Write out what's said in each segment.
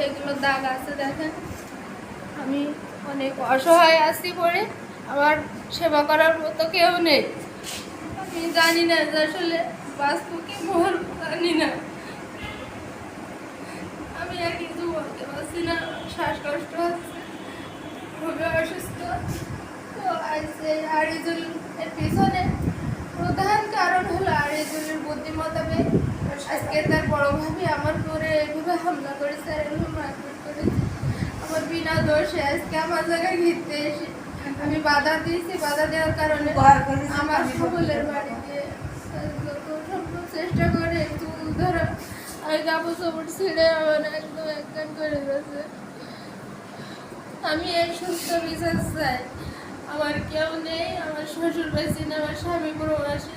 সেগুলো দাগ আছে, দেখেন। আমি অনেক অসহায় আছি পরে আমার সেবা করার মতো কেউ নেই। আমি জানি না যে আসলে বাঁচবো কি মরবো, জানি না। আমি আর কিছু বলতে পারছি না, শ্বাসকষ্ট হচ্ছে খুবই অসুস্থ। তো আজ এই আরিজুল এর পিছনে প্রধান কারণ হলো আরিজুলের বুদ্ধিমত্তাবে আজকে তার বড় ভাবি আমার করে এভাবে হামলা করেছে আর এভাবে মারপিট করেছে। আমার বিনা দোষে আজকে আমার জায়গায় ঘিরতে এসে আমি বাধা দিয়েছি বাধা দেওয়ার কারণে আমার সকলের বাড়িতে চেষ্টা করে চুল ধরা আর কাপড় চাপড় ছিঁড়ে আমার একদম একখান করে গেছে। আমি এই সুস্থ বিচার চাই। আমার কেউ নেই আমার শ্বশুর বেশি নেই আমার স্বামী প্রবাসী।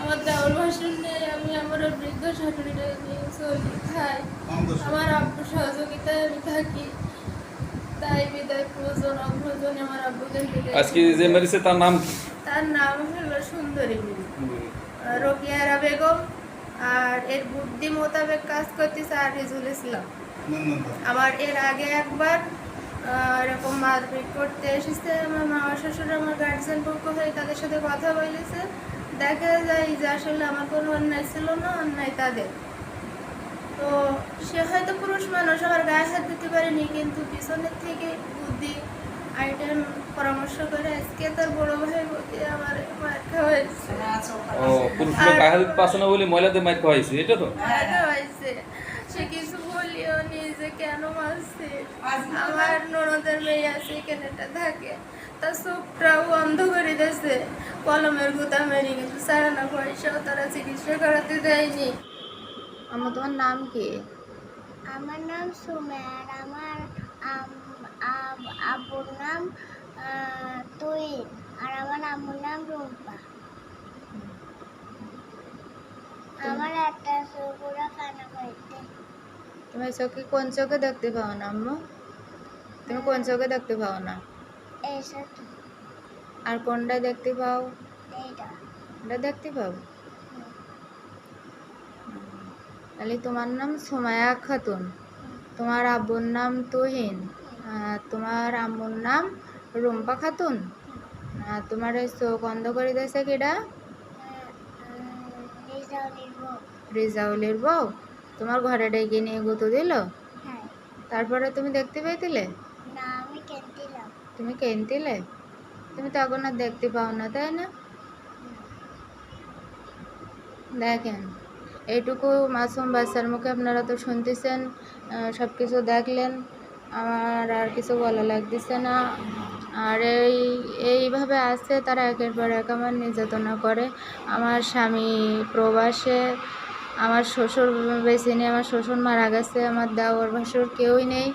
আমার দেওয়ার ভাষণ আমি আমার বৃদ্ধ শাশুড়িটা নিয়ে চলি। খাই আমার আব্বু সহযোগিতায় আমি থাকি। তাই বিদায় প্রয়োজন অপ্রয়োজন আমার আব্বুকে আজকে যে মেরেছে তার নাম কি? তার নাম হলো সুন্দরী রোকিয়ারা বেগম আর এর বুদ্ধি মোতাবেক কাজ করতেছে আরিজুল ইসলাম। আমার এর আগে একবার আহ, এরকম মারপিট করতে এসেছে। আমার মামা শ্বশুর আমার গার্জেন পক্ষ হয়ে তাদের সাথে কথা বলেছে। দেখা যায় যে আসলে আমার কোনো অন্যায় ছিল না অন্যায় তাদের। তো সে হয়তো পুরুষ মানুষ আমার গায়ে হাত দিতে পারেনি কিন্তু পিছনের থেকে বুদ্ধি আইটেম পরামর্শ করে আজকে তার বড় ভাই প্রতি আমার মার খাওয়া হয়েছে। ও পুরুষ লোক গায়ে হাত পাশে না বলে মহিলাদের মাইর খাওয়াইছে এটা তো? মার সে কিছু বলিও নি যে কেন মারছে। আমার ননদের মেয়ে আছে এখানেটা থাকে। তার চোখটাও অন্ধ করে দিয়েছে। কলমের গুতা মেরি কিন্তু সারানা পয়সাও তারা চিকিৎসা করাতে দেয়নি। আমার তোমার নাম কি? আমার নাম সুমেয়া আর আমার আম- আব্বুর নাম তুহিন। আর আমার আম্মুর নাম রুম্পা। আমার একটা সুপুরা খানা করতে তুমি চোখে কোন চোখে দেখতে পাও না আম্মু? তুমি কোন চোখে দেখতে পাও না? আর কোনটা দেখতে পাও? এইটা। এটা দেখতে পাও? তাহলে তোমার নাম সোমায়া খাতুন। তোমার আব্বুর নাম তুহিন। তোমার আম্মুর নাম রুম্পা খাতুন। তোমার চোখ অন্ধ করে দিয়েছে কিডা? রিজাউলির বউ। তোমার ঘরে ডেকে নিয়ে গুঁতো দিল? হ্যাঁ। তারপরে তুমি দেখতে পেয়েছিলে তুমি কেনতিলে? তুমি তো এখন আর দেখতে পাও না, তাই না? দেখেন, এইটুকু মাসুম বাচ্চার মুখে আপনারা তো শুনতেছেন সব কিছু দেখলেন, আমার আর কিছু বলা লাগতেছে না। আর এই, এইভাবে আছে, তারা একের পর এক আমার নির্যাতনা করে। আমার স্বামী প্রবাসে, আমার শ্বশুর বেশি নেই আমার শ্বশুর মারা গেছে, আমার দেওয়ার ভাসুর কেউই নেই।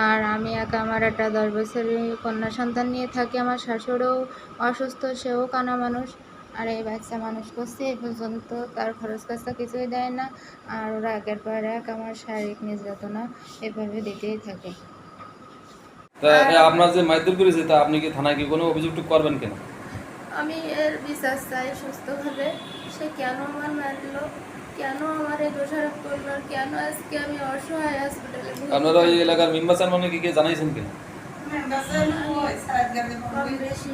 আর আমি একা আমার একটা দশ বছরের কন্যা সন্তান নিয়ে থাকি। আমার শাশুড়ও অসুস্থ সেও কানা মানুষ। আর এই বাচ্চা মানুষ করছে এই পর্যন্ত তার খরচ খরচা কিছুই দেয় না। আর ওরা একের পর এক আমার শারীরিক নির্যাতনা এভাবে দিতেই থাকে। আপনার যে মারধর করেছে তা আপনি কি থানায় কি কোনো অভিযোগ করবেন কেন? আমি এর বিচার চাই সুস্থভাবে। সে কেন আমার মারলো? কেন আমার এই দোষারোপ করল? কেন আজকে আমি অসহায় হসপিটালে আপনারা ওই এলাকার মানে কি কে জানাইছেন কেন কম বেশি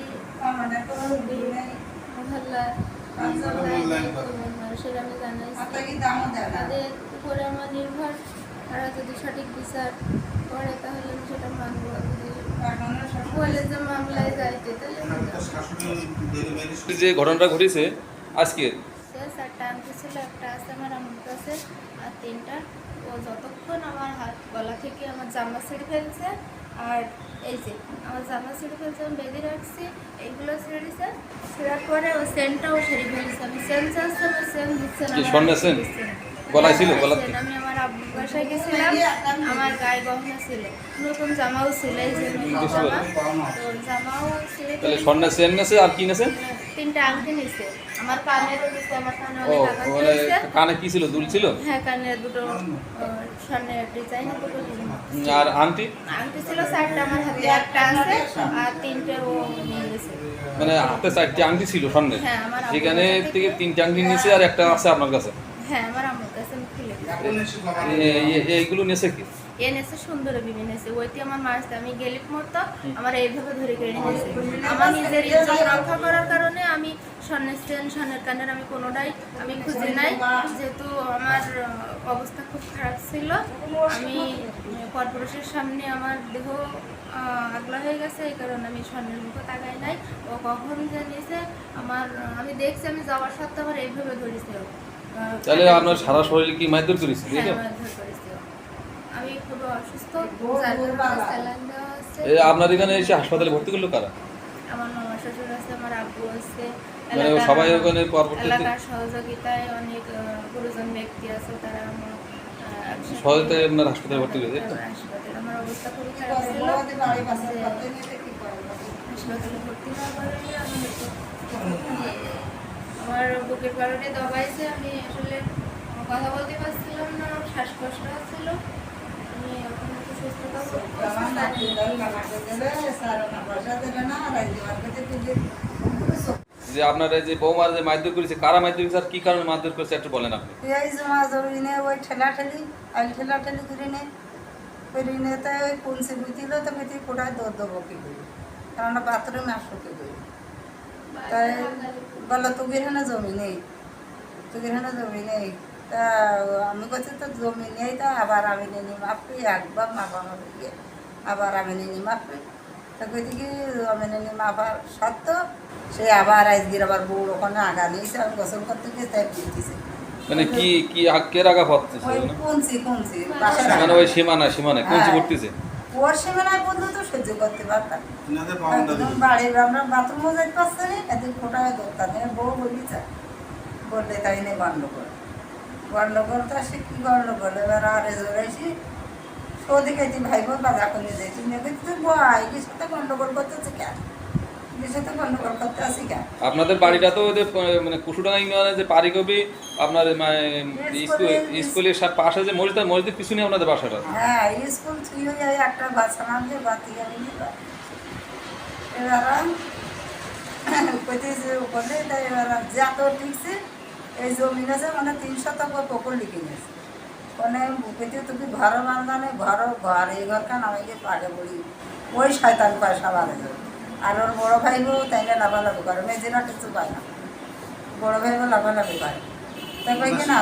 মহল্লা মানুষের আমি তাদের উপরে আমার নির্ভর। তারা যদি সঠিক বিচার করে তাহলে আমি সেটা মানবো। মামলায় যাইতে তাহলে যে ঘটনাটা ঘটেছে আজকে ছিল একটা আছে আমার আমার কাছে আর তিনটা। ও যতক্ষণ আমার হাত গলা থেকে আমার জামা ছিঁড়ে ফেলছে আর এই যে আমার জামা ছিঁড়ে ফেলছে আমি বেঁধে রাখছি এইগুলো ছিঁড়েছে ছিঁড়ার পরে ও সেন্টটাও ছিঁড়ে ফেলছে। আমি সেন চাচ্ছি আমার সেন দিচ্ছে না। গলায় ছিল, আমি আমার আব্বুর বাসায় গেছিলাম আমার গায়ে গহনা ছিল। নতুন জামাও জামাও তাহলে নেছে আর কি নেছে? তিনটা আংটি নিছে। আমার কানেরও আমার কানে ও অনেক মানে কানে কি ছিল? দুল ছিল? হ্যাঁ কানের দুটো স্বর্ণের ডিজাইন দুটো আর আংটি? আংটি ছিল চারটা আমার হাতে একটা আছে আর তিনটে ও নিয়ে গেছে। মানে হাতে চারটি আংটি ছিল স্বর্ণের। হ্যাঁ সেখানে থেকে তিনটি আংটি নিয়েছে আর একটা আছে আপনার কাছে। হ্যাঁ আমার আম্মুর এইগুলো নেছে কি? যেহেতু আমার অবস্থা খুব খারাপ ছিল আমি কর্পোরেশনের সামনে আমার দেহ আগলা হয়ে গেছে এই কারণে আমি স্বর্ণের মুখে তাকাই নাই। ও কখন জানিয়েছে আমার আমি দেখছি আমি যাওয়ার সত্ত্বেও আমার এইভাবে ধরেছিল আহ, তাহলে আপনার সারা শরীরে কি মারধর করেছে তাই হ্যাঁ, তো? আমি খুব অসুস্থ এই আপনার এখানে এসে হাসপাতালে ভর্তি করল কারা? আমার মামা শ্বশুর আছে আমার আব্বু আছে। মানে সবাই ওখানে পরবর্তীতে এলাকার সহযোগিতায় অনেক গুরুজন ব্যক্তি আছে তারা আমার আহ, সহজতায় আপনার হাসপাতালে ভর্তি করে হাসপাতালে। আমার অবস্থা খুবই খারাপ ছিল। হাসপাতালে ভর্তি হওয়ার পরে আমি একটু আমার বুকের কারণে দবাইছে আমি আসলে কথা বলতে পারছিলাম না শ্বাসকষ্ট হচ্ছিল। আমি এখন একটু সুস্থতা যে আপনার যে বৌমার যে মারধর করেছে কারা মারধর করেছে আর কি কারণে মারধর করেছে একটু বলেন আপনি। এই যে জমা জমিনে ওই ঠেলা ঠেলি আইল ঠেলা ঠেলি করে নে করে নে তাই ওই কুঞ্চি বিতিল তো বিতি কোটায় দৌড় দেবো কি করি? কারণ বাথরুমে আসব কি করি? তাই বলো তোকে এখানে জমি নেই তোকে এখানে জমি নেই। তা আমি বলছি তো জমি নেই তা আবার আমি নিয়ে মাপি একবার মাপা মাপি গিয়ে আবার আমি নিয়ে মাপি তা কই কি আমি নিয়ে মাপার সত্ত্বেও সে আবার আজকের আবার বউ ওখানে আগা নিয়েছে আমি গোসল করতে গিয়ে তাই দিয়েছে মানে কি কি কে রাখা পড়তেছে? কুঞ্চি কুঞ্চি মানে ওই সীমানা সীমানা কোন হ্যাঁ। করতেছে ওর সীমানায় পর্যন্ত সহ্য করতে পারতাম। বাড়ির আমরা বাথরুমও যাইতে পারছি না এত ফোটায় ধরতাম বউ বলি চাই বললে তাই নেই গণ্ডগোল গণ্ডগোল তো সে কি গণ্ডগোল এবার আর জোরাইছি সৌদি খাইছি ভাই বোন বাজার করে যাইছি নেবে তুই বয় কিছু তো গণ্ডগোল করতেছে কেন? আপনাদের বাড়িটা তো ওদের মানে কুসুডাঙ্গা ইউনিয়নের যে পারিকবি আপনার মানে স্কুলের- পাশে যে মসজিদ মসজিদ পিছনে আপনাদের বাসাটা? হ্যাঁ স্কুল একটা বাচ্চা বলে যা এই জমি আছে মানে তিন শতক পুকুর লিখে নিয়েছে। মানে তুমি ঘর বান্ধানে ঘর ঘর এই ঘর কান আমাকে পাগে পড়ি ওই শয়তান পয়সা বাড়ে যাবে আর ওর বড় ভাই বউ তাইলে লাভালাভি করে মেয়েরা কিছু পায় না। বড় ভাই বউ লাভালাভি করে। তাই কি না?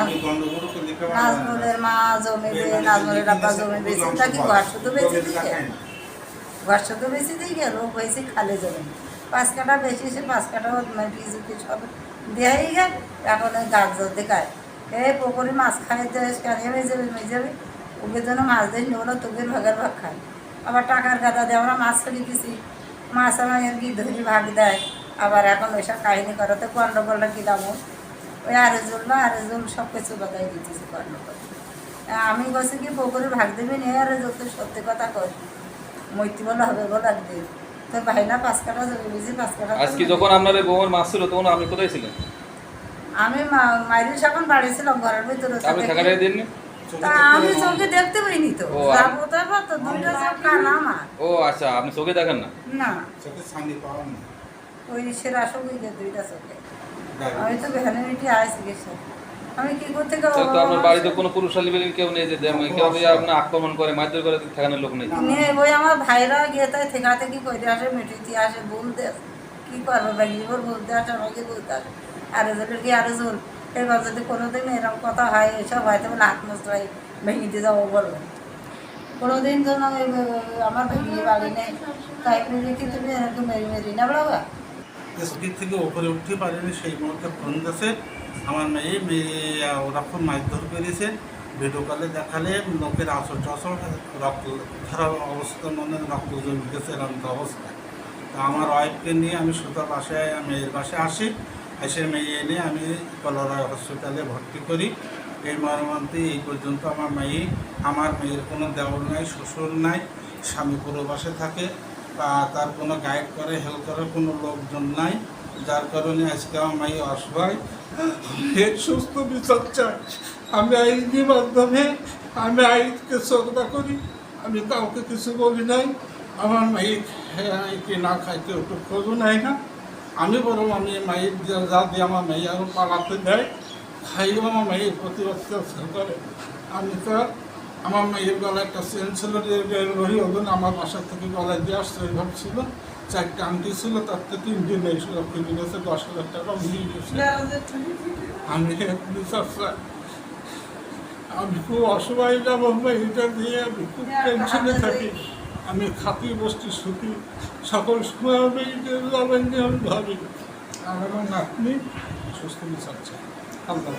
নাজমুলের মা জমি দিয়ে নাজমুলের আব্বা জমি বেশি তা কি ঘর শুধু বেশি দিয়ে ঘর শুধু বেশি খালি জমি। পাঁচ কাটা বেশি সে পাঁচ কাটা বিজুকি সব দেয়াই গেল। এখন ওই গাছ দেখায় এই পুকুরে মাছ খাই দেয় কেন মেয়ে যাবে মেয়ে যাবে। ওকে জন্য মাছ দিয়ে নিয়ে তোকে ভাগের ভাগ খায়। আবার টাকার গাদা দিয়ে আমরা মাছ ফেলে দিছি। মাছ আমার কি ধরি ভাগ দেয়। আবার এখন ওইসব কাহিনী করাতে গন্ডগোলটা কি দাম ওই আরেজুল না আরেজুল সব কিছু দিতেছি গন্ডগোল। আমি বলছি কি পুকুরে ভাগ দেবে নিয়ে আর যত সত্যি কথা কই? মৈত্রী বলে হবে বলে একদিন তো ভাই না পাঁচ কাটা যাবে বুঝি পাঁচ কাটা আজকে যখন আপনার এই মাছ ছিল তখন আপনি কোথায় ছিলেন? আমি মা- মাইরি যখন বাড়ি ছিলাম ঘরের ভিতরে। আপনি থাকাটাই দিননি? তা আমি চোখে দেখতে পাইনি তো। যাব তারপর তো দুইটা চোখ কানা আমার। ও আচ্ছা আপনি চোখে দেখেন না? না। চোখে ছানি পাওয়া না ওই সেরা সবই দুইটা চোখে। আমি তো ভ্যানে মিটি গেছি। আমি কি করতে তাহলে তো আপনার বাড়িতে কোনো পুরুষালী বলে কেউ নেই যে কেউ আক্রমণ করে মারধর করে থাকানোর লোক নেই। ওই আমার ভাইরা গিয়ে তাই থেকে থেকে কইতে আসে মিটিতে আসে বলতে কি করবে বলতে আসে আমাকে বলতে আসে। আরে জলের কি আরে জল এবার যদি কোনোদিন এরকম কথা হয়, এসব হয়তো বলে আত্মস্ত্রায় ভেঙে দিয়ে যাব বলবে। কোনোদিন যেন আমার ভেঙে বাড়ি নেই। তাই কি তুমি এরকম মেরি মেরি। না বাবা? স্পিড থেকে উপরে উঠতে পারিনি, সেই মুহূর্তে ফোন গেছে আমার মেয়ে মেয়ে, ওরা খুব মারধর করেছে। ভিডিও কলে দেখালে লোকের আসর টসর রক্ত, খারাপ অবস্থা, মনে রক্ত জমে গেছে, এরকম অবস্থা। আমার ওয়াইফকে নিয়ে আমি সুতা বাসায়, মেয়ের বাসায় আসি। মেয়ে এনে আমি কলরা হসপিটালে ভর্তি করি। এই মর্মান্তে এই পর্যন্ত আমার মেয়ে আমার মেয়ের কোনো দেওয়ার নাই, শ্বশুর নাই, স্বামী পুরো বাসে থাকে, বা তার কোনো গাইড করে, হেল্প করে কোনো লোকজন নাই, যার কারণে আজকে আমার মেয়ে অসহায় এর সুস্থ বিচার চাই। আমি আইনের মাধ্যমে, আমি আইনকে শ্রদ্ধা করি। আমি কাউকে কিছু বলি নাই। আমার মেয়ে কি না খাইতে একটু খোঁজও নেয় না। আমি বরং আমি মায়ের যা- যা দিয়ে আমার মেয়ে আরও পালাতে দেয় খাইও আমার মেয়ের প্রতি অত্যাচার করে আমি তো আমার মেয়ের গলায় একটা চেন ছিল রহি ওজন আমার বাসা থেকে গলায় দিয়ে আসছে ওইভাবে ছিল। চারটে আংটি ছিল তার থেকে তিন দিন এই সব কিনে গেছে দশ হাজার টাকা নিয়ে গেছে। আমি। আমি খুব অসহায় যাব এটা দিয়ে আমি খুব টেনশনে থাকি। আমি খাতি বসছি সুখী। সকল সময় ভাবি। আর আমার নাতনি সুস্থ বিচার আল্লাহ